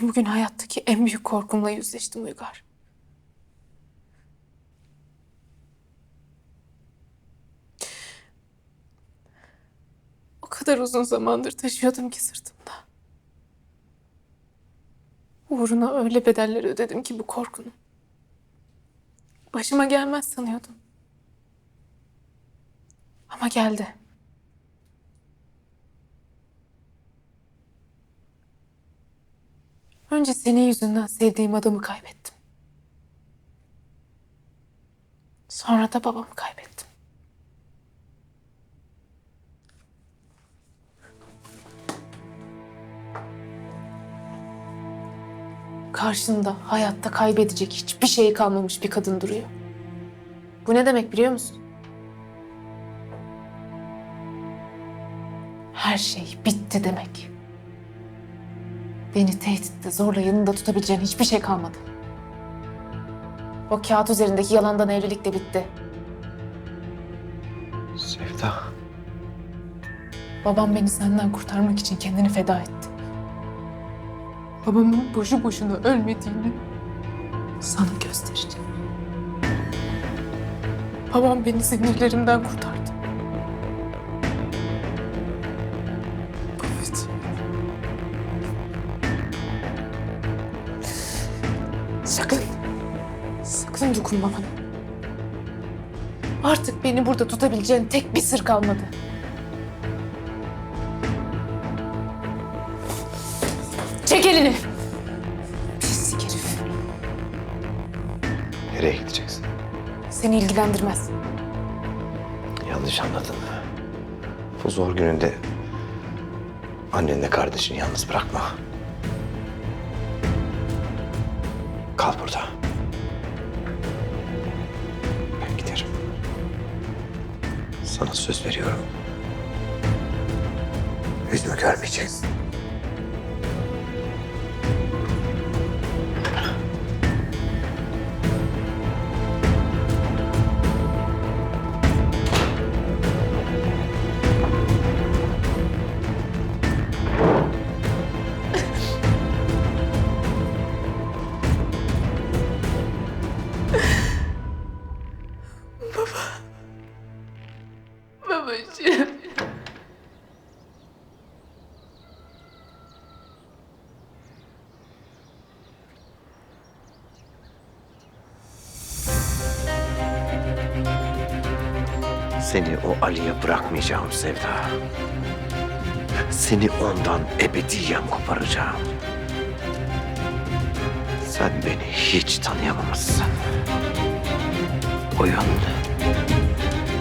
Bugün hayattaki en büyük korkumla yüzleştim Uygar. O kadar uzun zamandır taşıyordum ki sırtımda. Uğruna öyle bedeller ödedim ki bu korkunun. Başıma gelmez sanıyordum. Ama geldi. Önce senin yüzünden sevdiğim adamı kaybettim. Sonra da babamı kaybettim. Karşında hayatta kaybedecek hiçbir şey kalmamış bir kadın duruyor. Bu ne demek biliyor musun? Her şey bitti demek. Beni tehditle zorla yanında tutabileceğin hiçbir şey kalmadı. O kağıt üzerindeki yalandan evlilik de bitti. Sevda. Babam beni senden kurtarmak için kendini feda etti. Babamın boşu boşuna ölmediğini sana göstereceğim. Babam beni sinirlerimden kurtardı. Sakın dokunma bana. Artık beni burada tutabileceğin tek bir sır kalmadı. Çek elini. Pislik herif. Nereye gideceksin? Seni ilgilendirmez. Yanlış anladın. Bu zor gününde annenle kardeşini yalnız bırakma. Kal burada. Sana söz veriyorum. Yüzümü görmeyeceksin. Seni o Ali'ye bırakmayacağım Sevda. Seni ondan ebediyen koparacağım. Sen beni hiç tanıyamamışsın. Oyun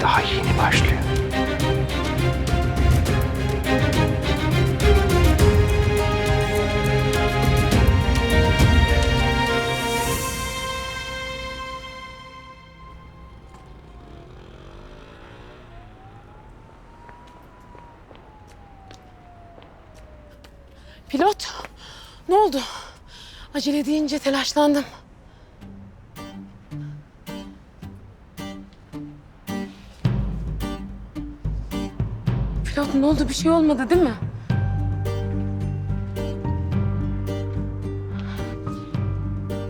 daha yeni başlıyor. Oldu? Acele deyince telaşlandım. Pilot ne oldu? Bir şey olmadı değil mi?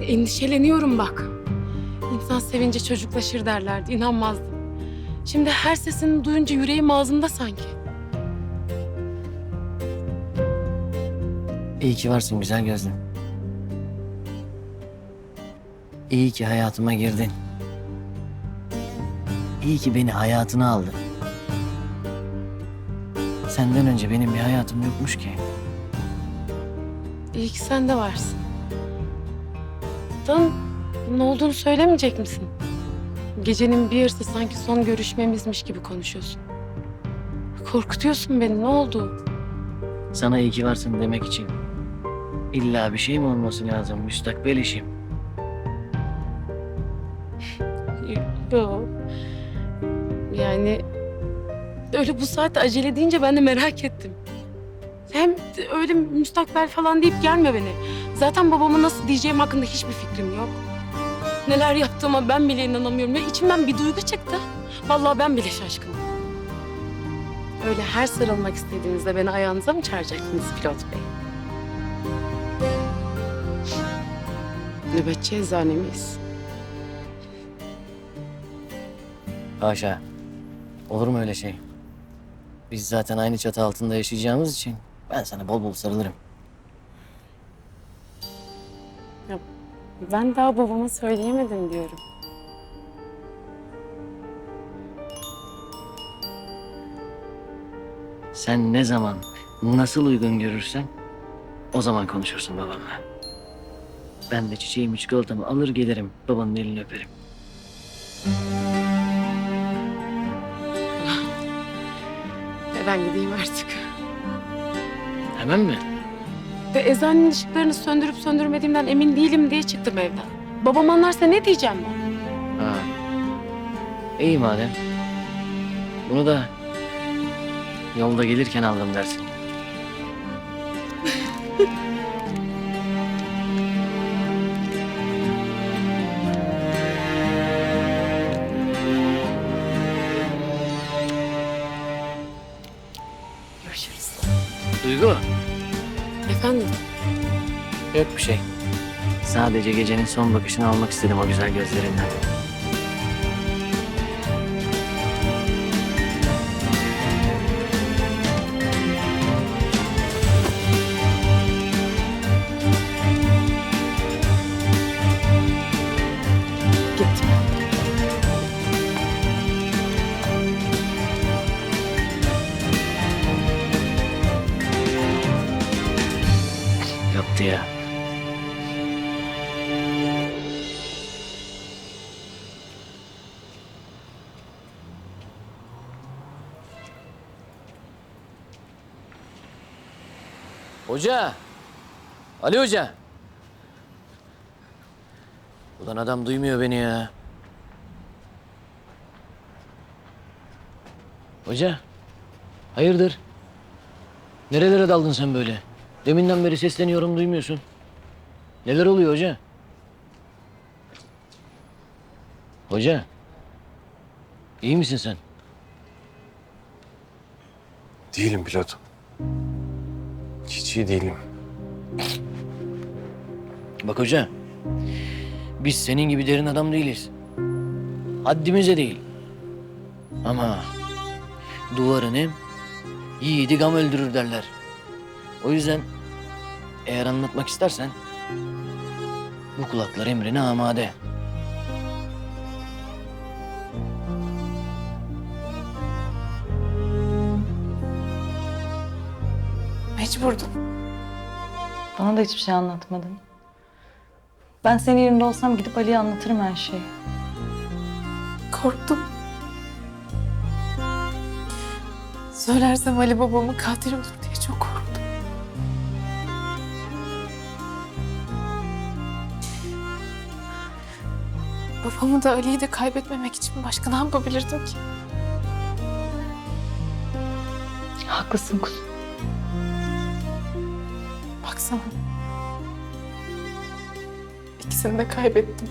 Endişeleniyorum bak. İnsan sevince çocuklaşır derlerdi. İnanmazdım. Şimdi her sesini duyunca yüreğim ağzımda sanki. İyi ki varsın güzel gözlüm. İyi ki hayatıma girdin. İyi ki beni hayatına aldın. Senden önce benim bir hayatım yokmuş ki. İyi ki sen de varsın. Dan ne olduğunu söylemeyecek misin? Gecenin bir yarısı sanki son görüşmemizmiş gibi konuşuyorsun. Korkutuyorsun beni. Ne oldu? Sana iyi ki varsın demek için. İlla bir şey mi olması lazım müstakbel işim? Yok. Yani öyle bu saatte acele deyince ben de merak ettim. Hem öyle müstakbel falan deyip gelme beni. Zaten babama nasıl diyeceğim hakkında hiçbir fikrim yok. Neler yaptığıma ben bile inanamıyorum. Ya içimden bir duygu çıktı. Vallahi ben bile şaşkınım. Öyle her sarılmak istediğinizde beni ayağınıza mı çağıracaksınız pilot bey? Nöbetçi eczanemiz. Haşa. Olur mu öyle şey? Biz zaten aynı çatı altında yaşayacağımız için ben sana bol bol sarılırım. Ben daha babama söyleyemedim diyorum. Sen ne zaman, nasıl uygun görürsen o zaman konuşursun babamla. Ben de çiçeğimi, çikolatamı alır gelirim. Babanın elini öperim. E, Ben gideyim artık. Hemen mi? Ve eczanenin ışıklarını söndürüp söndürmediğimden emin değilim diye çıktım evden. Babam anlarsa ne diyeceğim ben? Ha. İyi madem. Bunu da yolda gelirken aldım dersin. Yok bir şey. Sadece gecenin son bakışını almak istedim o güzel gözlerinden. Hoca. Ali Hoca. Ulan adam duymuyor beni ya. Hoca. Hayırdır? Nerelere daldın sen böyle? Deminden beri sesleniyorum duymuyorsun. Neler oluyor hoca? Hoca. iyi misin sen? Değilim pilot. Hiç iyi değilim. Bak hoca. Biz senin gibi derin adam değiliz. Haddimize değil. Ama duvarını yiğidi gam öldürür derler. O yüzden eğer anlatmak istersen bu kulaklar emrine amade. Mecburdum. Bana da hiçbir şey anlatmadın. Ben senin yerinde olsam gidip Ali'ye anlatırım her şeyi. Korktum. Söylersem Ali babamın katili olur diye çok korktum. Babamı da Ali'yi de kaybetmemek için başka ne yapabilirdim ki? Haklısın kuzum. Baksana. İkisini de kaybettim.